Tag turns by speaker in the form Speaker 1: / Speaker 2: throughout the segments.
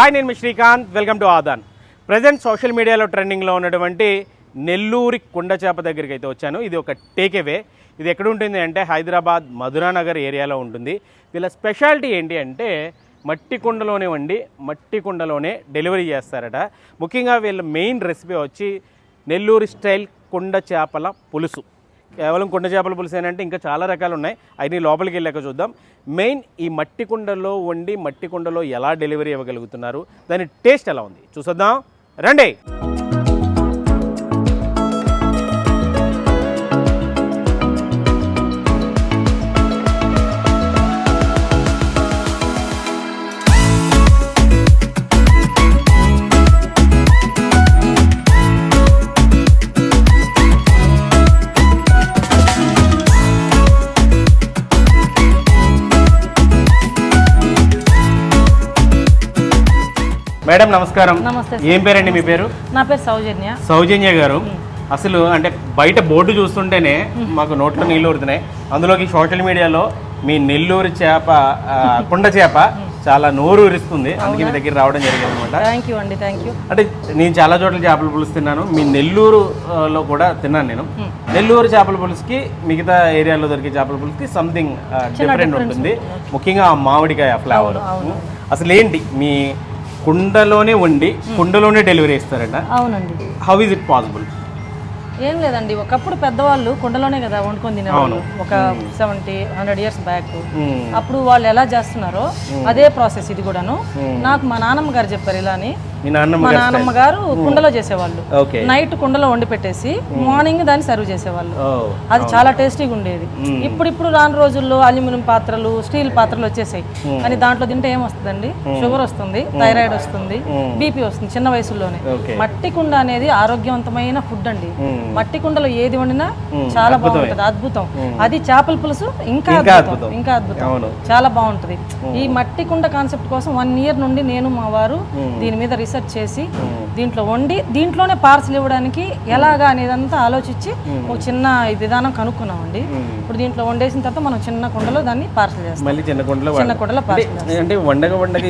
Speaker 1: Hi నేను మీ Srikanth. Welcome to Aadhan. Present social మీడియాలో ట్రెండింగ్లో ఉన్నటువంటి నెల్లూరి కుండ చేప దగ్గరికి అయితే వచ్చాను. ఇది ఒక టేక్అవే ఇది ఎక్కడ ఉంటుంది అంటే హైదరాబాద్ మధురానగర్ ఏరియాలో ఉంటుంది. వీళ్ళ స్పెషాలిటీ ఏంటి అంటే మట్టి కుండలోనే వండి మట్టి కుండలోనే డెలివరీ చేస్తారట. ముఖ్యంగా వీళ్ళ మెయిన్ రెసిపీ వచ్చి నెల్లూరు స్టైల్ కుండ చేపల పులుసు. కేవలం కుండ చేపల పులుసు ఏంటంటే ఇంకా చాలా రకాలు ఉన్నాయి. అవి లోపలికి వెళ్ళాక చూద్దాం. మెయిన్ ఈ మట్టి కుండలో వండి మట్టి కుండలో ఎలా డెలివరీ ఇవ్వగలుగుతున్నారు దాని టేస్ట్ ఎలా ఉంది? చూసొద్దాం. రండి. మేడం నమస్కారం.
Speaker 2: నమస్తే
Speaker 1: ఏం పేరండి మీ పేరు?
Speaker 2: నా పేరు సౌజన్య.
Speaker 1: సౌజన్య గారు. అసలు అంటే బయట బోర్డు చూస్తుంటేనే మాకు నోట్లో నీళ్ళు ఊరుతున్నాయి. అందులోకి సోషల్ మీడియాలో మీ నెల్లూరు చేప కుండ చేప చాలా నోరు ఊరిస్తుంది అందుకే మీ దగ్గర రావడం జరిగింది అనమాట
Speaker 2: థ్యాంక్ యూ అండి థ్యాంక్ యూ
Speaker 1: అంటే నేను చాలా చోట్ల చేపల పులుసు తిన్నాను. మీ నెల్లూరు ఆ, లో కూడా తిన్నాను నేను. నెల్లూరు చేపల పులుసుకి మిగతా ఏరియాలో దొరికే చేపల పులుసుకి సంథింగ్ డిఫరెంట్ ఉంటుంది. ముఖ్యంగా ఆ మామిడికాయ ఫ్లేవర్. అసలు ఏంటి మీ కుండలోనే వండి కుండలోనే డెలివరీ ఇస్తారట
Speaker 2: అవునండి.
Speaker 1: హౌ ఇస్ ఇట్ పాసిబుల్
Speaker 2: ఏం లేదండి ఒకప్పుడు పెద్దవాళ్ళు కుండలోనే కదా వండుకొని తినేవాళ్ళు. ఒక సెవెంటీ హండ్రెడ్ ఇయర్స్ బ్యాక్ అప్పుడు వాళ్ళు ఎలా చేస్తున్నారో అదే ప్రాసెస్ ఇది కూడాను. నాకు మా నాన్నమ్మ గారు చెప్పారు ఇలా అని
Speaker 1: మీ నాన్నమ్మ
Speaker 2: గారు కుండలో చేసేవాళ్ళు. నైట్ కుండలో వండి పెట్టేసి మార్నింగ్ దాన్ని సర్వ్ చేసేవాళ్ళు. అది చాలా టేస్టీగా ఉండేది. ఇప్పుడు ఇప్పుడు రాను రోజుల్లో అల్యూమినియం పాత్రలు స్టీల్ పాత్రలు వచ్చేసాయి. కానీ దాంట్లో తింటే ఏం వస్తుందండి? షుగర్ వస్తుంది థైరాయిడ్ వస్తుంది బీపీ వస్తుంది చిన్న వయసులోనే మట్టి కుండ అనేది ఆరోగ్యవంతమైన ఫుడ్ అండి. మట్టి కుండలో ఏది వండినా చాలా బాగుంటది అద్భుతం. అది చేపల పులుసు ఇంకా అద్భుతం. ఇంకా అద్భుతం. చాలా బాగుంటది. ఈ మట్టి కుండ కాన్సెప్ట్ కోసం వన్ ఇయర్ నుండి నేను మా వారు దీని మీద రీసెర్చ్ చేసి దీంట్లో వండి దీంట్లోనే పార్సల్ ఇవ్వడానికి ఎలాగా అనేదంతా ఆలోచించి ఒక చిన్న విధానం కనుక్కున్నామండి. ఇప్పుడు దీంట్లో వండేసిన తర్వాత మనం చిన్న కుండలో దాన్ని పార్సల్ చేస్తాం.
Speaker 1: మళ్ళీ చిన్న కుండలో
Speaker 2: చిన్న కుండలో పార్సల్
Speaker 1: అంటే వండగ వండగ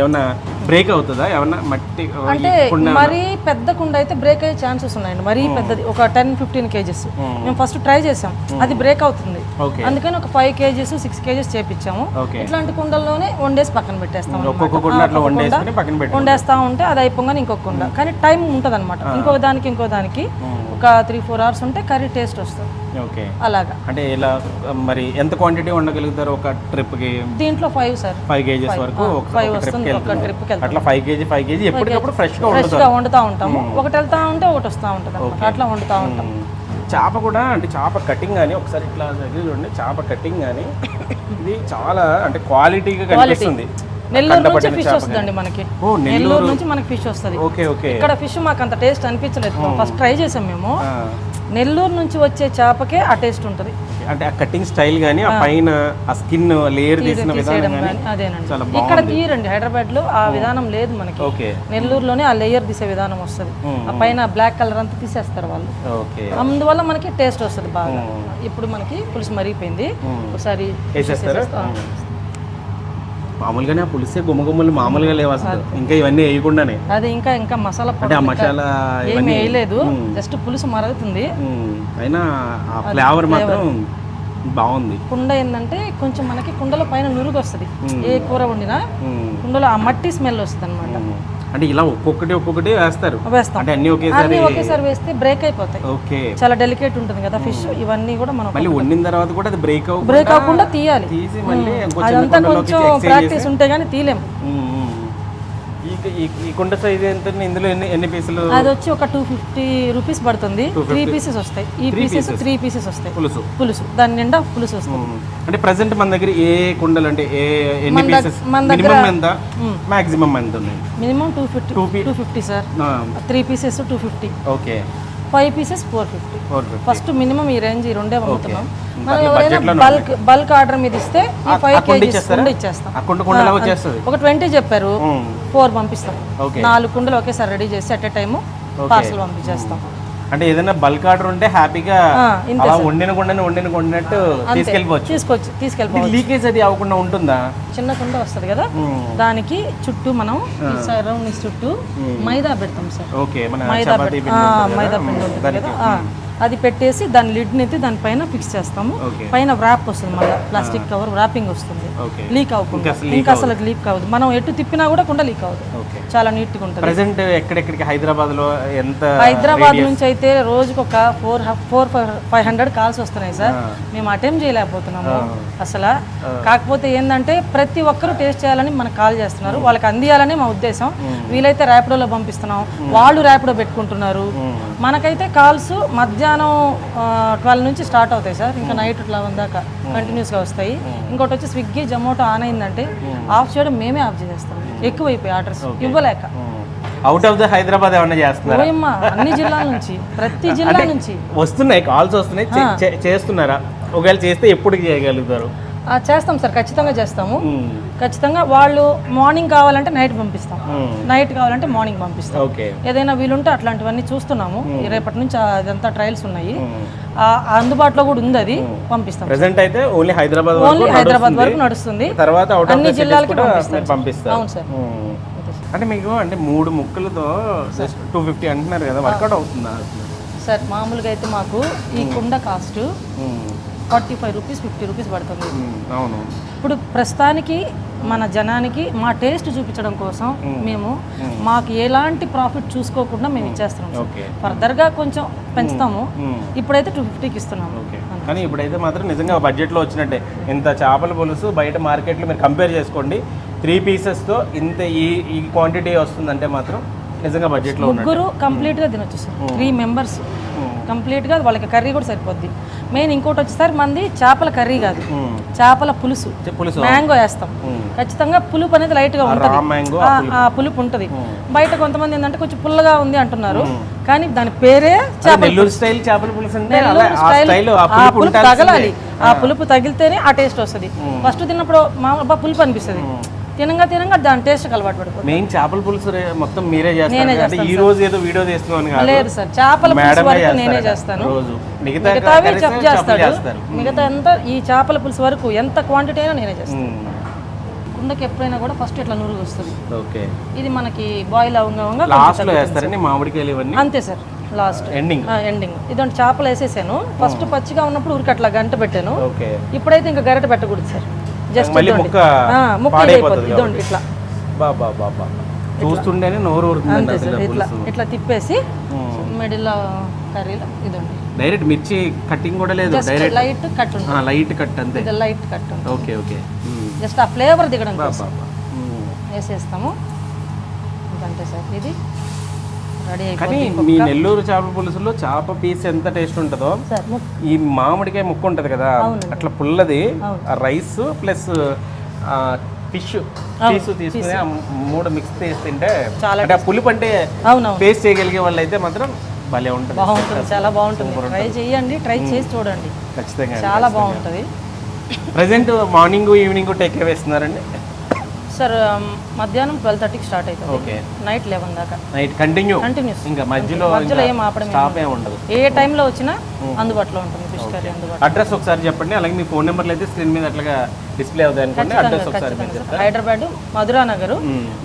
Speaker 1: ఏమన్నా బ్రేక్ అవుతుందా? ఏమన్నా మట్టి
Speaker 2: అంటే మరీ పెద్ద కుండ అయితే బ్రేక్ అయ్యే ఛాన్సెస్ ఉన్నాయండి. మరీ పెద్దది. ఒక టెన్ ఫిఫ్టీన్ కేజెస్. మేము ఫస్ట్ ట్రై చేసాం. అది బ్రేక్ అవుతుంది. అందుకని ఒక ఫైవ్ కేజీస్ సిక్స్ కేజీస్ చేపించాము ఇట్లాంటి కుండల్లోనే వండేసి పక్కన పెట్టేస్తాం వండేస్తా ఉంటే అది అయిపోగానే ఇంకొక కుండ. కానీ టైం ఉంటుంది అనమాట ఇంకో దానికి ఇంకో దానికి ఒక త్రీ ఫోర్ అవర్స్ ఉంటే కర్రీ టేస్ట్ వస్తుంది.
Speaker 1: ఓకే
Speaker 2: అలాగా.
Speaker 1: అంటే ఇలా మరి ఎంత క్వాంటిటీ వండగలుగుతారు ఒక ట్రిప్కి
Speaker 2: దీంట్లో ఫైవ్ సార్
Speaker 1: ఫైవ్ కేజీస్ వరకు ఒక
Speaker 2: ఫైవ్ వస్తుంది. ఒక
Speaker 1: వెళ్తుంది అట్లా ఫైవ్ కేజీ ఫైవ్ కేజీ ఎప్పటికప్పుడు ఫ్రెష్గా
Speaker 2: ఫ్రెష్
Speaker 1: వండుతారు
Speaker 2: గా వండుతా ఉంటాము. ఒకటి వెళ్తా ఉంటే ఒకటి వస్తా ఉంటుంది అట్లా వండుతా ఉంటాం.
Speaker 1: చేప కూడా అంటే చేప కటింగ్ కానీ ఒకసారి ఇట్లా చూడండి. చేప కటింగ్ కానీ ఇది చాలా అంటే క్వాలిటీగా కనిపిస్తుంది.
Speaker 2: నెల్లూరు నుంచి ఫిష్ వస్తుందండి మనకి. నెల్లూరు. నుంచి మనకి ఫిష్ వస్తుంది. ఇక్కడ ఫిష్ మాకు అంత టేస్ట్ అనిపించలేదు. ఫస్ట్ ట్రై చేసాం మేము.
Speaker 1: ఆ,
Speaker 2: నెల్లూరు నుంచి వచ్చే చేపకే ఆ టేస్ట్ ఉంటుంది.
Speaker 1: అంటే ఆ కటింగ్ స్టైల్ కానీ ఆ పైన ఆ స్కిన్ లేయర్ తీసిన విధానం కానీ
Speaker 2: కానీ అదేనండి.
Speaker 1: చాలా
Speaker 2: ఇక్కడ తీయరండి హైదరాబాద్లో ఆ విధానం లేదు మనకి.
Speaker 1: ఓకే.
Speaker 2: నెల్లూరులోనే ఆ లేయర్ తీసే విధానం వస్తుంది. ఆ పైన బ్లాక్ కలర్ అంతా తీసేస్తారు వాళ్ళు.
Speaker 1: ఓకే.
Speaker 2: అందువల్ల మనకి టేస్ట్ వస్తుంది బాగా. ఇప్పుడు మనకి పులుసు మరిగిపోయింది. ఒకసారి
Speaker 1: వేసేస్తారా? మామూలుగానే ఆ పులిసే గుమ్మగుమ్మలు మామూలుగా లేవు అసలు. ఇంకా ఇవన్నీ వేయకుండానే.
Speaker 2: అది ఇంకా ఇంకా మసాలా
Speaker 1: అంటే ఆ మసాలా
Speaker 2: ఏమి వేయలేదు. జస్ట్ పులుసు మరుగుతుంది.
Speaker 1: అయినా ఆ ఫ్లేవర్ మాత్రం బాగుంది.
Speaker 2: కుండ ఏంటంటే కొంచెం మనకి కుండలో పైన నురుగు వస్తుంది. ఏ కూర వండినా కుండలో ఆ మట్టి స్మెల్ వస్తుంది అనమాట.
Speaker 1: అంటే ఇలా ఒక్కొక్కటి ఒక్కొక్కటి వేస్తారు.
Speaker 2: వేస్తాం.
Speaker 1: అంటే అన్ని ఒకేసారి
Speaker 2: అన్ని ఒకేసారి వేస్తే బ్రేక్ అయిపోతాయి.
Speaker 1: ఓకే.
Speaker 2: చాలా డెలికేట్ ఉంటుంది కదా ఫిష్ ఇవన్నీ కూడా మనం
Speaker 1: మళ్ళీ వండిన తర్వాత కూడా అది బ్రేక్
Speaker 2: బ్రేక్ అవ్వకుండా తీయాలి.
Speaker 1: తీసి మళ్ళీ
Speaker 2: అదంతా కొంచెం ప్రాక్టీస్ ఉంటే గానీ
Speaker 1: ఉమ్. ఈ కుండ సైజ్ ఎంత ఇందులో ఎన్ని ఎన్ని పీసులు
Speaker 2: అది వచ్చి ఒక టూ ఫిఫ్టీ రూపీస్ పడుతుంది. త్రీ పీసెస్ వస్తాయి. ఈ పీసెస్ త్రీ పీసెస్ వస్తాయి.
Speaker 1: పులుసు.
Speaker 2: పులుసు. దాని నిండా పులుసు వస్తుంది.
Speaker 1: అంటే ప్రజెంట్ మన దగ్గర ఏ కుండలు అంటే ఏ ఎన్ని పీసెస్
Speaker 2: మన దగ్గర-
Speaker 1: మినిమం ఎంత మాక్సిమం ఎంత ఉన్నాయి
Speaker 2: minimum two fifty two fifty sir three pieces two fifty
Speaker 1: okay
Speaker 2: five pieces four fifty first minimum ఈ రేంజ్ ఈ రెండే అమ్ముతున్నాం. మనం
Speaker 1: అట్లా
Speaker 2: ఎవరైనా బల్క్ బల్క్ ఆర్డర్ మీద ఇస్తే ఈ ఫైవ్ కేజీస్? కుండ ఇచ్చేస్తాం. ఒక ట్వంటీ చెప్పారు. ఫోర్ పంపిస్తాం.
Speaker 1: ఓకే
Speaker 2: నాలుగు కుండలు ఒకేసారి రెడీ చేసి అట్ ఏ టైము పార్సల్ పంపించేస్తాం.
Speaker 1: అంటే ఏదైనా బల్క్ ఆర్డర్ ఉంటే హ్యాపీగా అలా వండిన కొండని వండిన కొండినట్టు తీసుకెళ్ళిపోవచ్చు.
Speaker 2: తీసుకొచ్చి తీసుకెళ్ళిపోవచ్చు.
Speaker 1: లీకేజ్ అది అవ్వకుండా ఉంటుందా?
Speaker 2: చిన్న కుండ వస్తుంది కదా. దానికి చుట్టూ మనం సరౌండింగ్స్ చుట్టూ మైదా పెడతాం సార్.
Speaker 1: ఓకే మన
Speaker 2: మైదా మైదా పిండి ఉంటుంది అది పెట్టేసి దాని లిడ్ ఎత్తి దానిపైన ఫిక్స్ చేస్తాము. పైన వ్రాప్ వస్తుంది మళ్ళీ ప్లాస్టిక్ కవర్ వ్రాపింగ్ వస్తుంది. లీక్ అవ్వకుండా.
Speaker 1: ఇంకా అసలు
Speaker 2: లీక్ కావద్దు మనం ఎటు తిప్పినా కూడా కుండ లీక్ అవ్వదు. చాలా నీట్గా ఉంటుంది.
Speaker 1: ప్రజెంట్ ఎక్కడెక్కడికి? హైదరాబాద్లో ఎంత
Speaker 2: హైదరాబాద్ నుంచి అయితే రోజుకు ఒక four four five hundred calls వస్తున్నాయి సార్. మేము అటెంప్ట్ చేయలేకపోతున్నాము అసలు. కాకపోతే ఏంటంటే ప్రతి ఒక్కరూ టేస్ట్ చేయాలని మనకు కాల్ చేస్తున్నారు. వాళ్ళకి అందియాలని మా ఉద్దేశం. వీలైతే ర్యాపిడోలో పంపిస్తున్నాం. వాళ్ళు ర్యాపిడో పెట్టుకుంటున్నారు. మనకైతే కాల్స్ మధ్యాహ్నం ట్వెల్వ్ నుంచి స్టార్ట్ అవుతాయి సార్. ఇంకా నైట్ లెవెన్ దాకా కంటిన్యూస్గా వస్తాయి. ఇంకోటి వచ్చి స్విగ్గీ జొమాటో ఆన్ అయిందంటే ఆఫ్ చేయడం మేమే ఆఫ్ చేసేస్తాం. ఎక్కువైపోయి ఆర్డర్స్ ఇవ్వలేక.
Speaker 1: అవుట్ ఆఫ్ ద హైదరాబాద్ ఏమన్నా చేస్తున్నారా?
Speaker 2: అన్ని జిల్లాల నుంచి ప్రతి జిల్లా నుంచి.
Speaker 1: వస్తున్నాయి కాల్స్ వస్తున్నాయి చేస్తున్నారా? ఒకవేళ చేస్తే ఎప్పుడు చేయగలుగుతారు?
Speaker 2: చేస్తాం సార్ ఖచ్చితంగా చేస్తాము. ఖచ్చితంగా వాళ్ళు మార్నింగ్ కావాలంటే నైట్ పంపిస్తాం. నైట్ కావాలంటే మార్నింగ్ పంపిస్తాం.
Speaker 1: ఓకే.
Speaker 2: ఏదైనా వీలుంటే అట్లాంటివన్నీ చూస్తున్నాము. రేపటి నుంచి అదంతా ట్రయల్స్ ఉన్నాయి. అందుబాటులో కూడా ఉంది అది. పంపిస్తాం.
Speaker 1: ప్రెసెంట్ అయితే ఓన్లీ హైదరాబాద్
Speaker 2: ఓన్లీ
Speaker 1: వరకు
Speaker 2: హైదరాబాద్. వరకు నడుస్తుంది.
Speaker 1: తర్వాత
Speaker 2: అన్ని జిల్లాలకి
Speaker 1: కూడా
Speaker 2: పంపిస్తాం. అవును సార్.
Speaker 1: అంటే మీకు అంటే మూడు ముక్కలతో టూ ఫిఫ్టీ అంటున్నారు కదా వర్కౌట్ అవుతుందా?
Speaker 2: సార్ మామూలుగా అయితే మాకు ఈ కుండ cost. Forty five rupees fifty rupees పడుతుంది.
Speaker 1: అవును.
Speaker 2: ఇప్పుడు ప్రస్తుతానికి మన జనానికి మా టేస్ట్ చూపించడం కోసం మేము. మాకు ఎలాంటి ప్రాఫిట్ చూసుకోకుండా మేము ఇచ్చేస్తున్నాం ఫర్దర్గా కొంచెం పెంచుతాము. ఇప్పుడైతే టూ ఫిఫ్టీకి ఇస్తున్నాము.
Speaker 1: కానీ ఇప్పుడైతే మాత్రం నిజంగా బడ్జెట్లో వచ్చినట్టే. ఇంత చేపల పులుసు బయట మార్కెట్లో మీరు కంపేర్ చేసుకోండి. త్రీ పీసెస్తో ఇంత ఈ ఈ క్వాంటిటీ వస్తుందంటే మాత్రం నిజంగా బడ్జెట్లో
Speaker 2: ముగ్గురు కంప్లీట్గా తినొచ్చు సార్. త్రీ మెంబర్స్ కంప్లీట్గా వాళ్ళకి కర్రీ కూడా సరిపోద్ది. మెయిన్ ఇంకోటి వచ్చేసరి మంది చేపల కర్రీ కాదు. చేపల పులుసు.
Speaker 1: పులుసు.
Speaker 2: మ్యాంగో వేస్తాం. ఖచ్చితంగా పులుపు అనేది ఉంటుంది.
Speaker 1: మ్యాంగో
Speaker 2: ఆ, ఆ పులుపు. ఉంటుంది. బయట కొంతమంది ఏంటంటే కొంచెం పుల్లగా ఉంది అంటున్నారు. కానీ దాని పేరే
Speaker 1: నెల్లూరు స్టైల్ చేపల పులుసు పులుపు.
Speaker 2: తగలాలి. ఆ పులుపు తగిలితేనే ఆ టేస్ట్ వస్తుంది. ఫస్ట్ తిన్నప్పుడు మా పులుపు అనిపిస్తుంది. తినంగా తినంగా దాని టేస్ట్ అలవాటు పడిపోతుంది
Speaker 1: మెయిన్ చేపల పులుసు మొత్తం మీరే చేస్తారు. ఈ రోజు ఏదో వీడియో తీస్తున్నాను కాదు.
Speaker 2: లేదు సార్. చేపల పులుసు వరకు నేనే చేస్తాను.
Speaker 1: రోజు. మిగతా
Speaker 2: మిగతావి
Speaker 1: చెఫ్లు
Speaker 2: చేస్తాడు. మిగతా అంతా ఈ చేపల పులుసు వరకు ఎంత క్వాంటిటీ అయినా నేనే చేస్తాను. కుండకి ఎప్పుడైనా కూడా ఫస్ట్ ఇట్లా నురుగు వస్తుంది.
Speaker 1: ఓకే.
Speaker 2: ఇది మనకి బాయిల్ అవంగా
Speaker 1: లాస్ట్లో వేస్తారండి మామిడికాయలు ఇవన్నీ?
Speaker 2: అంతే సార్. లాస్ట్
Speaker 1: ఎండింగ్
Speaker 2: ఎండింగ్ ఇదంటే చేపలు వేసేసాను. ఫస్ట్ పచ్చిగా ఉన్నప్పుడు ఊరికి అట్లా గంట పెట్టాను. ఇప్పుడైతే ఇంకా గరిట పెట్టకూడదు సార్. జస్ట్
Speaker 1: మళ్ళీ ముక్క పాడైపోతుంది
Speaker 2: ఇదండి ఇట్లా.
Speaker 1: బాబా బాబా చూస్తుంటేనే నోరు
Speaker 2: అంతే
Speaker 1: అసలు
Speaker 2: ఇట్లా ఇట్లా తిప్పేసి
Speaker 1: మ్మ్.
Speaker 2: మిడిల్ కర్రీలో ఇదండి.
Speaker 1: డైరెక్ట్ మిర్చి కట్టింగ్ కూడా లేదు direct
Speaker 2: light cut
Speaker 1: light cut అంతే.
Speaker 2: ఇది light cut
Speaker 1: okay okay.
Speaker 2: Just ఆ ఫ్లేవర్ దిగడం కోసం.
Speaker 1: మ్మ్.
Speaker 2: వేసేస్తాము. ఇంకంతే సార్ ఇది.
Speaker 1: కానీ మీ నెల్లూరు చేపల పులుసులో చేప పీస్ ఎంత టేస్ట్ ఉంటుందో ఈ మామిడికాయ ముక్క ఉంటుంది కదా అట్లా పుల్లది. రైస్ ప్లస్ ఫిష్ పీసు తీసుకుని మూడు మిక్స్ చేసి తింటే అంటే ఆ పులుపు అంటే ఫేస్ చేయగలిగే వాళ్ళు అయితే మాత్రం భలే ఉంటుంది.
Speaker 2: బాగుంటుంది చాలా బాగుంటుంది. ట్రై చేయండి ట్రై చేసి చూడండి.
Speaker 1: ఖచ్చితంగా
Speaker 2: చాలా బాగుంటుంది.
Speaker 1: Present morning evening take away ఇస్తున్నారండి.
Speaker 2: సార్ మధ్యాహ్నం ట్వెల్వ్ థర్టీకి స్టార్ట్ అవుతుంది.
Speaker 1: ఓకే.
Speaker 2: నైట్ లెవెన్ దాకా.
Speaker 1: నైట్ కంటిన్యూ
Speaker 2: కంటిన్యూస్
Speaker 1: ఇంకా మధ్యలో
Speaker 2: మధ్యలో ఏం ఆపడం ఏం
Speaker 1: స్టాప్ ఏమి ఉండదు.
Speaker 2: ఏ టైంలో వచ్చినా అందుబాటులో ఉంటుంది ఫిష్ కర్రీ అందుబాటులో.
Speaker 1: అడ్రస్ ఒకసారి చెప్పండి. అలాగే మీ ఫోన్ నెంబర్లు అయితే స్క్రీన్ మీద అట్లాగా డిస్ప్లే అవుతాయి అనుకోండి. అడ్రస్ ఒకసారి
Speaker 2: హైదరాబాద్ మధురా నగర్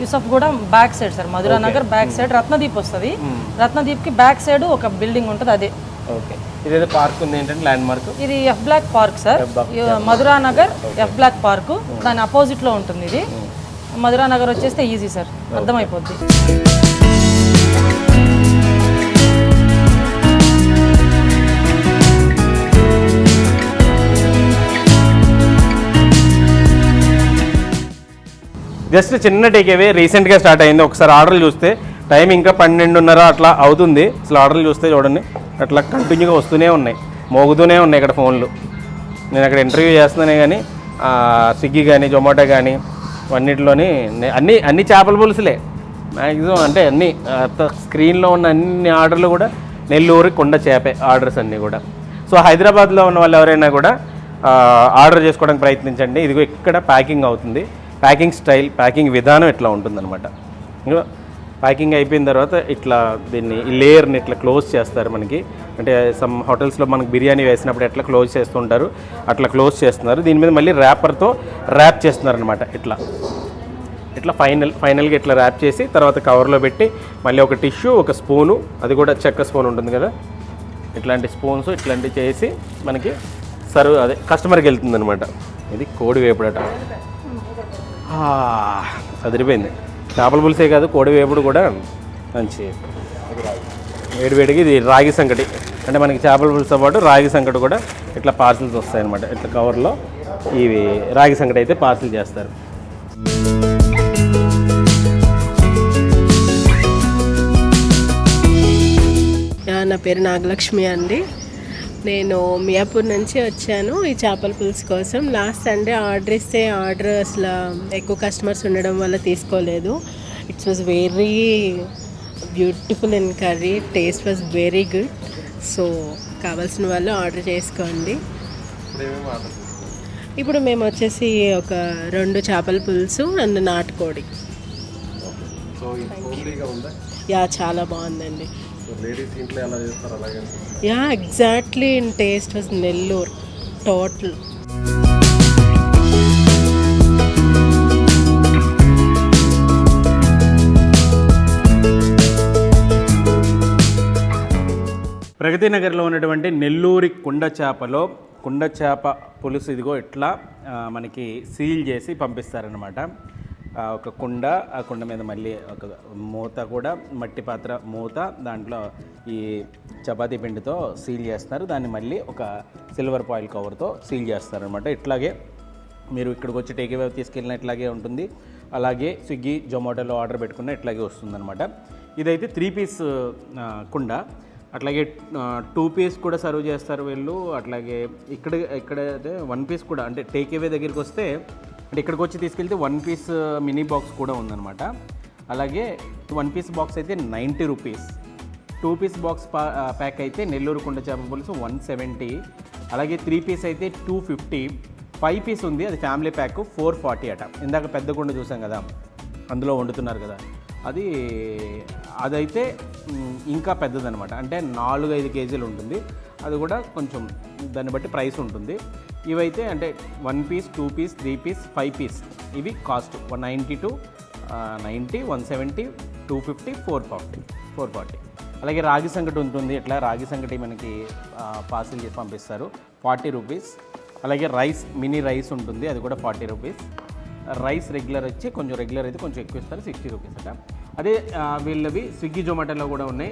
Speaker 2: యూసఫ్ కూడా back side sir. Madhura Nagar back side Ratnadeep వస్తుంది. రత్నదీప్కి బ్యాక్ సైడ్ ఒక బిల్డింగ్ ఉంటుంది అదే.
Speaker 1: ఓకే. ఇదేదో పార్క్ ఉంది ఏంటంటే ల్యాండ్ మార్క్
Speaker 2: ఇది F block park sir. Madhura Nagar F block park దాని అపోజిట్లో ఉంటుంది ఇది. మధురా నగర్ వచ్చేస్తే ఈజీ సార్ అర్థమైపోద్ది.
Speaker 1: జస్ట్ చిన్న టేకేవే రీసెంట్గా స్టార్ట్ అయింది. ఒకసారి ఆర్డర్లు చూస్తే టైం ఇంకా పన్నెండున్నర అట్లా అవుతుంది. అసలు ఆర్డర్లు చూస్తే చూడండి అట్లా కంటిన్యూగా వస్తూనే ఉన్నాయి. మోగుతూనే ఉన్నాయి ఇక్కడ ఫోన్లు నేను అక్కడ ఇంటర్వ్యూ చేస్తున్నానే కానీ స్విగ్గీ కానీ జొమాటో కానీ అన్నిటిలోని అన్ని అన్ని చేపల పులుసులే. మ్యాక్సిమం అంటే అన్ని స్క్రీన్లో ఉన్న అన్ని ఆర్డర్లు కూడా నెల్లూరు కొండ చేపే ఆర్డర్స్ అన్నీ కూడా. సో హైదరాబాద్లో ఉన్న వాళ్ళు ఎవరైనా కూడా ఆర్డర్ చేసుకోవడానికి ప్రయత్నించండి. ఇదిగో ఇక్కడ ప్యాకింగ్ అవుతుంది. ప్యాకింగ్ స్టైల్ ప్యాకింగ్ విధానం ఇట్లా ఉంటుందన్నమాట. ప్యాకింగ్ అయిపోయిన తర్వాత ఇట్లా దీన్ని ఈ లేయర్ని ఇట్లా క్లోజ్ చేస్తారు మనకి. అంటే సమ్ హోటల్స్లో మనకి బిర్యానీ వేసినప్పుడు ఎట్లా క్లోజ్ చేస్తుంటారు అట్లా క్లోజ్ చేస్తున్నారు. దీని మీద మళ్ళీ ర్యాపర్తో ర్యాప్ చేస్తున్నారు అనమాట ఇట్లా. ఇట్లా ఫైనల్ ఫైనల్గా ఇట్లా ర్యాప్ చేసి తర్వాత కవర్లో పెట్టి మళ్ళీ ఒక టిష్యూ ఒక స్పూను అది కూడా చెక్క స్పూన్ ఉంటుంది కదా? ఇట్లాంటి స్పూన్స్ ఇట్లాంటివి చేసి మనకి సర్వ్ అదే కస్టమర్కి వెళ్తుంది అనమాట ఇది కోడి వేపుడట. అదిరిపోయింది. చేపల పులుసే కాదు కోడి వేపుడు కూడా మంచి. వేడివేడికి ఇది రాగి సంకటి. అంటే మనకి చేపల పులుసుతో పాటు రాగి సంకటి కూడా ఇట్లా పార్సిల్స్ వస్తాయన్నమాట. ఇట్లా కవర్లో ఇవి రాగి సంకటి అయితే పార్సిల్ చేస్తారు.
Speaker 3: యా, నా పేరు నాగలక్ష్మి అండి. నేను మియాపూర్ నుంచి వచ్చాను ఈ చేపల పులుసు కోసం. లాస్ట్ సండే ఆర్డర్ ఇస్తే ఆర్డర్ అసలు ఎక్కువ కస్టమర్స్ ఉండడం వల్ల తీసుకోలేదు. It's was very beautiful and curry taste was very good so కావాల్సిన వాళ్ళు ఆర్డర్ చేసుకోండి. ఇప్పుడు మేము వచ్చేసి ఒక రెండు చేపల పులుసు అండ్ నాటుకోడి. యా చాలా బాగుందండి. Yeah exactly in taste was Nellore total.
Speaker 1: Pragathi నగర్లో ఉన్నటువంటి నెల్లూరి కుండ చేపలో కుండ చేప పులుసు ఇదిగో ఇట్లా మనకి సీల్ చేసి పంపిస్తారనమాట ఒక కుండ ఆ కుండ మీద మళ్ళీ ఒక మూత కూడా మట్టి పాత్ర మూత దాంట్లో ఈ చపాతీ పిండితో సీల్ చేస్తారు. దాన్ని మళ్ళీ ఒక సిల్వర్ పాయిల్ కవర్తో సీల్ చేస్తారు అనమాట ఇట్లాగే మీరు ఇక్కడికి వచ్చి టేక్ అవే తీసుకెళ్ళిన ఇట్లాగే ఉంటుంది. అలాగే స్విగ్గీ జొమాటోలో ఆర్డర్ పెట్టుకున్న ఇట్లాగే వస్తుందన్నమాట. ఇదైతే త్రీ పీస్ కుండ. అట్లాగే టూ పీస్ కూడా సర్వ్ చేస్తారు వీళ్ళు. అట్లాగే ఇక్కడ ఇక్కడ అయితే వన్ పీస్ కూడా అంటే టేక్ అవే దగ్గరికి వస్తే అంటే ఇక్కడికి వచ్చి తీసుకెళ్తే వన్ పీస్ మినీ బాక్స్ కూడా ఉందన్నమాట. అలాగే వన్ పీస్ బాక్స్ అయితే ninety rupees two piece box పా ప్యాక్ అయితే నెల్లూరు కుండ చేప పులుసు వన్ సెవెంటీ అలాగే త్రీ పీస్ అయితే టూ ఫిఫ్టీ ఫైవ్ పీస్ ఉంది అది ఫ్యామిలీ ప్యాక్ ఫోర్ ఫార్టీ అట. ఇందాక పెద్ద కుండ చూసాం కదా అందులో వండుతున్నారు కదా. అది అదైతే ఇంకా పెద్దదనమాట అంటే నాలుగు ఐదు కేజీలు ఉంటుంది. అది కూడా కొంచెం దాన్ని బట్టి ప్రైస్ ఉంటుంది. ఇవైతే అంటే one piece two piece three piece five piece ఇవి cost one ninety two ninety one seventy two fifty four forty four forty అలాగే రాగి సంకటి ఉంటుంది. ఇట్లా రాగి సంకటి మనకి పార్సిల్ చేసి పంపిస్తారు. ఫార్టీ రూపీస్ అలాగే రైస్ మినీ రైస్ ఉంటుంది. అది కూడా ఫార్టీ రూపీస్ రైస్ రెగ్యులర్ వచ్చి కొంచెం రెగ్యులర్ అయితే కొంచెం ఎక్కువ ఇస్తారు. సిక్స్టీ రూపీస్ అట. అదే వీళ్ళవి స్విగ్గీ జొమాటోలో కూడా ఉన్నాయి.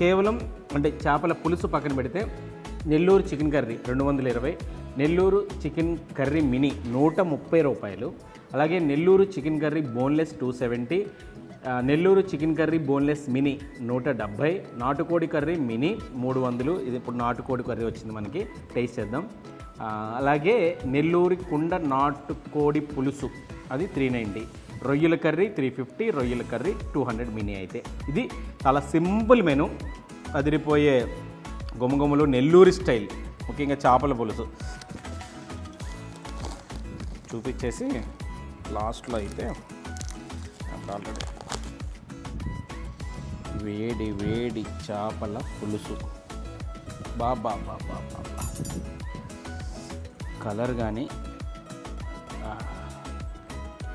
Speaker 1: కేవలం అంటే చేపల పులుసు పక్కన పెడితే నెల్లూరు చికెన్ కర్రీ రెండు వందల ఇరవై నెల్లూరు చికెన్ కర్రీ మినీ నూట ముప్పై రూపాయలు అలాగే Nellore chicken curry boneless two seventy Nellore chicken curry boneless mini నూట డెబ్భై నాటుకోడి కర్రీ మినీ మూడు వందలు. ఇది ఇప్పుడు నాటుకోడి కర్రీ వచ్చింది మనకి టేస్ట్ చేద్దాం. అలాగే నెల్లూరి కుండ నాటుకోడి పులుసు అది త్రీ నైంటీ. రొయ్యల కర్రీ త్రీ ఫిఫ్టీ రొయ్యల కర్రీ టూ హండ్రెడ్ మినీ అయితే. ఇది చాలా సింపుల్ మెను అదిరిపోయే గుమగుమలు నెల్లూరి స్టైల్ ముఖ్యంగా చేపల పులుసు. చూపించేసి లాస్ట్లో అయితే ఆల్రెడీ వేడి వేడి చేపల పులుసు. బాబా బాబా బాబా కలర్ కానీ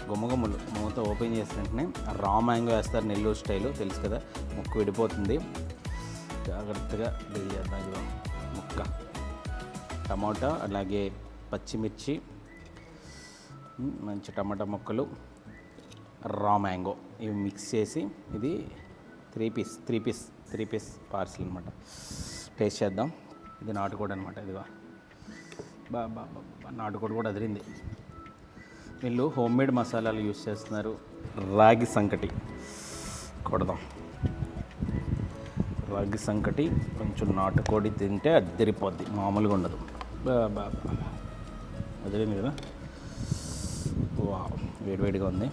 Speaker 1: గుమగుమలు మూత ఓపెన్ చేసిన వెంటనే రా మ్యాంగో వేస్తారు నెల్లూరు స్టైలు తెలుసు కదా ముక్కు విడిపోతుంది. జాగ్రత్తగా వేయాలి ఇదిగో ముక్క. టమాటా అలాగే పచ్చిమిర్చి మంచి టమాటా ముక్కలు రా మ్యాంగో. ఇవి మిక్స్ చేసి ఇది three piece three piece three piece parcel అనమాట టేస్ట్ చేద్దాం. ఇది నాటుకోడి అనమాట ఇదిగో. బా బా బా నాటుకోడి కూడా అదిరింది. వీళ్ళు హోమ్ మేడ్ మసాలాలు యూస్ చేస్తున్నారు. రాగి సంకటి. కొడదాం. రాగి సంకటి కొంచెం నాటుకోడి తింటే అద్దరిపోద్ది మామూలుగా ఉండదు. బా బా బా. అదిరింది కదా? వా వేడివేడిగా ఉంది.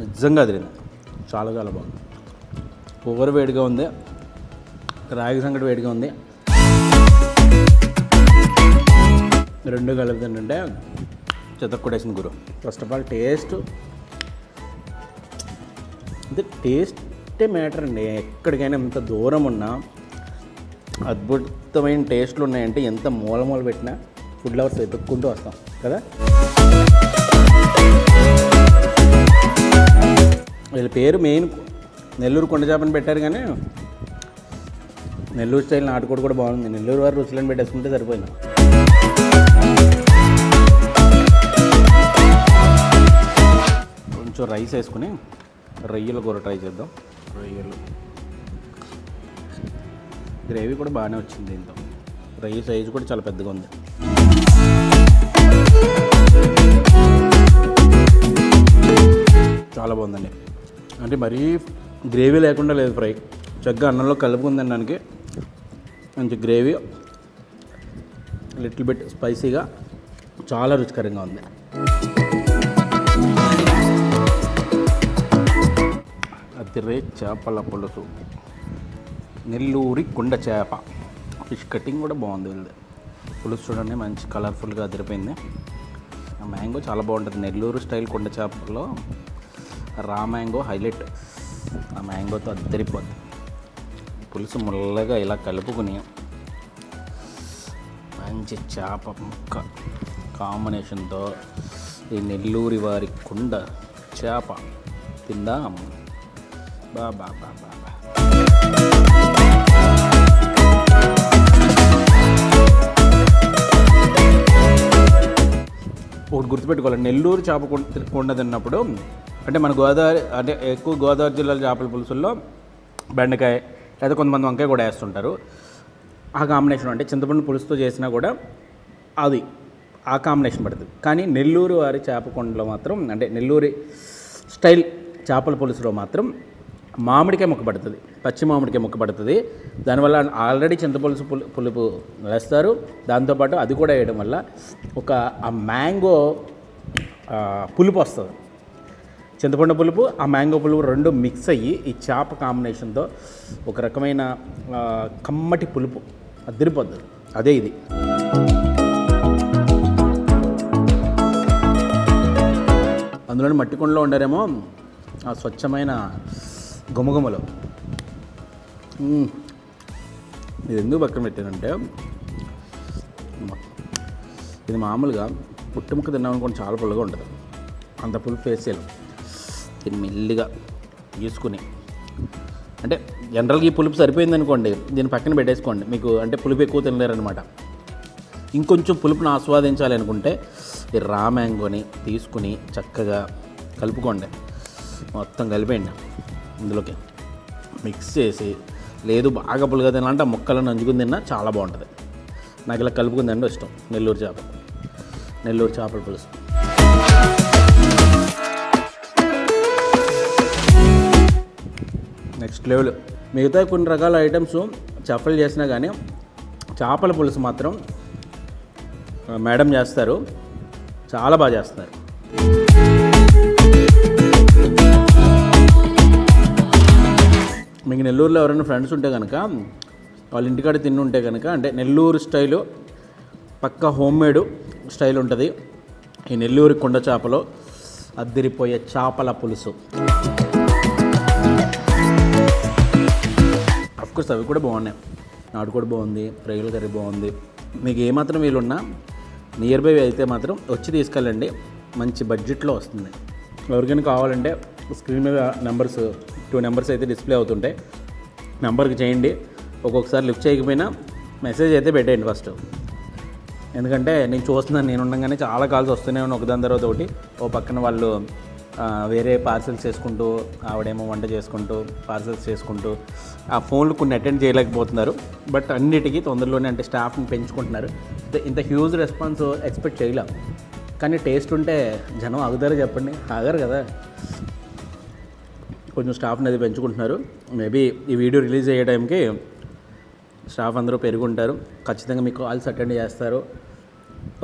Speaker 1: నిజంగా అదిరింది. చాలా చాలా బాగుంది. ఓవర్ వేడిగా ఉంది. రాగి సంకటి వేడిగా ఉంది. రెండు కలిపి తింటుంటే చెదక్కుడేసిన గురు. ఫస్ట్ ఆఫ్ ఆల్ టేస్ట్ ఇది టేస్టే మ్యాటర్ అండి. ఎక్కడికైనా ఎంత దూరం ఉన్నా అద్భుతమైన టేస్ట్లు ఉన్నాయంటే ఎంత మూల మూల పెట్టినా ఫుడ్ లవర్స్ వెతుక్కుంటూ వస్తాం కదా? వీళ్ళ పేరు మెయిన్ నెల్లూరు కొండచాపని పెట్టారు కానీ నెల్లూరు స్టైల్ నాటుకోడి కూడా బాగుంది. నెల్లూరు వారు రుచులను పెట్టేసుకుంటే సరిపోయింది. కొంచెం రైస్ వేసుకుని రొయ్యల కూర ట్రై చేద్దాం. రొయ్యలు. గ్రేవీ కూడా బాగానే వచ్చింది దీంతో. రొయ్య సైజు కూడా చాలా పెద్దగా ఉంది. చాలా బాగుందండి. అంటే మరీ గ్రేవీ లేకుండా లేదు ఫ్రై. చక్కగా అన్నంలో కలుపుకుని తినడానికి. మంచి గ్రేవీ. లిటిల్ బిట్ స్పైసీగా చాలా రుచికరంగా ఉంది. అతిరే చేపల పులుసు నెల్లూరి కుండ చేప. ఫిష్ కటింగ్ కూడా బాగుంది వీళ్ళది. పులుసు చూడండి మంచి కలర్ఫుల్గా అదిరిపోయింది. ఆ మ్యాంగో చాలా బాగుంటుంది. నెల్లూరు స్టైల్ కుండ చేపలో రా మ్యాంగో హైలైట్. ఆ మ్యాంగోతో అద్దరిపోద్ది. పులుసు ముల్లగా ఇలా కలుపుకుని మంచి చేప ముక్క కాంబినేషన్తో ఈ నెల్లూరి వారి కుండ చేప తిందాం. బా బా బా బా బా ఒకటి గుర్తుపెట్టుకోవాలి. నెల్లూరు చేప కొండ కొండ తిన్నప్పుడు అంటే మన గోదావరి అంటే ఎక్కువ గోదావరి జిల్లాల చేపల పులుసుల్లో బెండకాయ లేదా కొంతమంది వంకాయ కూడా వేస్తుంటారు. ఆ కాంబినేషన్ అంటే చింతపండు పులుసుతో చేసినా కూడా అది ఆ కాంబినేషన్ పడుతుంది. కానీ నెల్లూరు వారి చేప కొండలో మాత్రం అంటే నెల్లూరి స్టైల్ చేపల పులుసులో మాత్రం మామిడికాయ ముక్క పడుతుంది. పచ్చి మామిడికాయ ముక్క పడుతుంది. దానివల్ల ఆల్రెడీ చింతపులుసు పులు పులుపు వేస్తారు. దాంతోపాటు అది కూడా వేయడం వల్ల ఒక ఆ మ్యాంగో పులుపు వస్తుంది. చింతపండు పులుపు ఆ మ్యాంగో పులుపు రెండు మిక్స్ అయ్యి ఈ చేప కాంబినేషన్తో ఒక రకమైన కమ్మటి పులుపు. అదిరిపోద్ది అదే ఇది. అందులోని మట్టి కొండలో ఉండారేమో ఆ స్వచ్ఛమైన గుమగుమలు. ఇది ఎందుకు పక్కన పెట్టానంటే ఇది మామూలుగా పుట్టుముక్క తిన్నామనుకోండి చాలా పుల్లగా ఉంటుంది. అంత పులుపు ఫేసియల్ దీన్ని మెల్లిగా తీసుకుని అంటే జనరల్గా ఈ పులుపు సరిపోయింది అనుకోండి దీన్ని పక్కన పెట్టేసుకోండి. మీకు అంటే పులుపు ఎక్కువ తినలేరనమాట ఇంకొంచెం పులుపును ఆస్వాదించాలి అనుకుంటే ఈ రా మ్యాంగోని తీసుకుని చక్కగా కలుపుకోండి. మొత్తం కలిపేయండి. ఇందులోకి మిక్స్ చేసి లేదు బాగా పులుగా తినాలంటే ముక్కలను నంచుకుని తిన్నా చాలా బాగుంటుంది. నాకు ఇలా కలుపుకుని తినడం ఇష్టం. నెల్లూరు చేప నెల్లూరు చేపల పులుసు. నెక్స్ట్ లెవెల్ మిగతా కొన్ని రకాల ఐటమ్స్ చేపలు చేసినా కానీ చేపల పులుసు మాత్రం మేడం చేస్తారు. చాలా బాగా చేస్తున్నారు. మీకు నెల్లూరులో ఎవరైనా ఫ్రెండ్స్ ఉంటే కనుక వాళ్ళ ఇంటికాడ తిని ఉంటే కనుక అంటే నెల్లూరు స్టైలు పక్క హోమ్ మేడ్ స్టైల్ ఉంటుంది. ఈ నెల్లూరు కొండ చేపలో అద్దరిపోయే చేపల పులుసు. అఫ్కోర్స్ అవి కూడా బాగున్నాయి. నాటుకోడి బాగుంది రొయ్యల కర్రీ బాగుంది. మీకు ఏమాత్రం వీలున్నా నియర్ బై అయితే మాత్రం వచ్చి తీసుకెళ్ళండి. మంచి బడ్జెట్లో వస్తుంది. ఎవరికైనా కావాలంటే స్క్రీన్ మీద నెంబర్స్ టూ నెంబర్స్ అయితే డిస్ప్లే అవుతుంటాయి. నెంబర్కి చేయండి. ఒక్కొక్కసారి లిఫ్ట్ చేయకపోయినా మెసేజ్ అయితే పెట్టేయండి ఫస్ట్. ఎందుకంటే నేను చూస్తున్నాను నేను ఉండగానే చాలా కాల్స్ వస్తూనే ఉన్నాయి ఒకదాని తర్వాత ఒకటి ఓ పక్కన వాళ్ళు వేరే పార్సల్స్ చేసుకుంటూ ఆవిడేమో వంట చేసుకుంటూ పార్సల్స్ చేసుకుంటూ ఆ ఫోన్లు కొన్ని అటెండ్ చేయలేకపోతున్నారు. బట్ అన్నిటికీ తొందరలోనే అంటే స్టాఫ్ని పెంచుకుంటున్నారు. ఇంత- హ్యూజ్ రెస్పాన్స్ ఎక్స్పెక్ట్ చేయలేం. కానీ టేస్ట్ ఉంటే జనం ఆగుతారు చెప్పండి. ఆగారు కదా. కొంచెం స్టాఫ్ని అనేది పెంచుకుంటున్నారు. మేబీ ఈ వీడియో రిలీజ్ అయ్యే టైంకి స్టాఫ్ అందరూ పెరుగుంటారు. ఖచ్చితంగా మీకు కాల్స్ అటెండ్ చేస్తారు.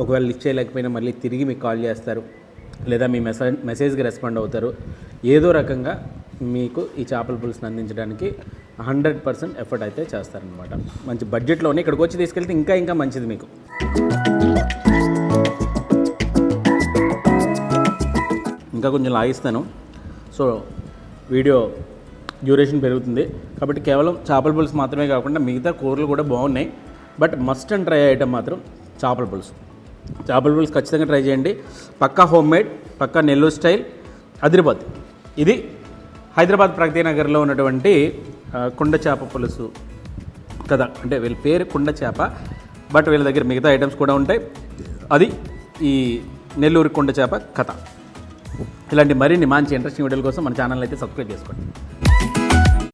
Speaker 1: ఒకవేళ లిఫ్ట్ చేయలేకపోయినా మళ్ళీ తిరిగి మీకు కాల్ చేస్తారు. లేదా మీ మెసేజ్ మెసేజ్కి రెస్పాండ్ అవుతారు. ఏదో రకంగా మీకు ఈ చేపల పులుసుని అందించడానికి హండ్రెడ్ పర్సెంట్ ఎఫర్ట్ అయితే చేస్తారనమాట మంచి బడ్జెట్లోనే ఇక్కడికి వచ్చి తీసుకెళ్తే ఇంకా ఇంకా మంచిది మీకు. ఇంకా కొంచెం లాగిస్తాను. సో వీడియో డ్యూరేషన్ పెరుగుతుంది. కాబట్టి కేవలం చేపల పులుసు మాత్రమే కాకుండా మిగతా కూరలు కూడా బాగున్నాయి. But must and try item మాత్రం చేపల పులుసు. చేపల పులుసు ఖచ్చితంగా ట్రై చేయండి. పక్కా హోమ్ మేడ్ పక్కా నెల్లూరు స్టైల్ హైదరాబాద్ ఇది హైదరాబాద్ ప్రగతి నగర్లో ఉన్నటువంటి కుండ చేప పులుసు కదా. అంటే వీళ్ళ పేరు కుండ చేప బట్ వీళ్ళ దగ్గర మిగతా ఐటమ్స్ కూడా ఉంటాయి. అది ఈ నెల్లూరు కుండ చేప కథ. ఇలాంటి మరిన్ని మంచి ఇంట్రెస్టింగ్ వీడియోల కోసం మన ఛానల్ అయితే సబ్స్క్రైబ్ చేసుకోండి.